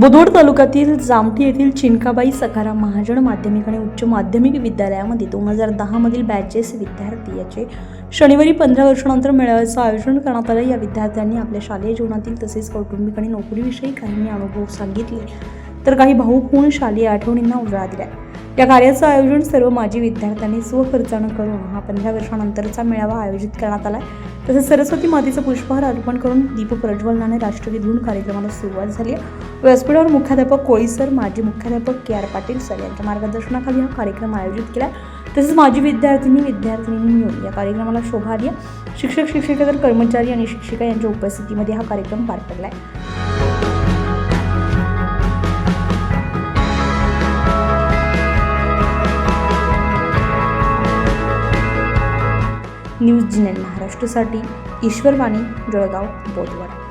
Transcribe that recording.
बुधोड तालुक्यातील जामठी येथील चिनकाबाई सखाराम महाजन माध्यमिक आणि उच्च माध्यमिक विद्यालयामध्ये दोन हजार दहामधील बॅचेस विद्यार्थी याचे शनिवारी पंधरा वर्षानंतर मेळाव्याचं आयोजन करण्यात आलं. या विद्यार्थ्यांनी आपल्या शालेय जीवनातील तसेच कौटुंबिक आणि नोकरीविषयी काहींनी अनुभव सांगितले तर काही भाऊपूर्ण शालेय आठवणींना उजाळा दिला या कार्याचं आयोजन सर्व माजी विद्यार्थ्यांनी स्वखर्चानं करून हा पंधरा वर्षानंतरचा मेळावा आयोजित करण्यात आला. आहे तसेच सरस्वती मातेचं पुष्पहार अर्पण करून दीप प्रज्वलनाने राष्ट्रगीत धुवून कार्यक्रमाला सुरुवात झाली आहे. व्यासपीठावर मुख्याध्यापक कोळी सर माजी मुख्याध्यापक के आर पाटील सर यांच्या मार्गदर्शनाखाली हा कार्यक्रम आयोजित केला तसेच माजी विद्यार्थिनी विद्यार्थिनींनी मिळून या कार्यक्रमाला शोभा आली शिक्षक शिक्षकेतर कर्मचारी आणि शिक्षिका यांच्या उपस्थितीमध्ये हा कार्यक्रम पार पडला आहे. न्यूज जिनेन महाराष्ट्रासाठी ईश्वरवाणी जळगाव बोधवड.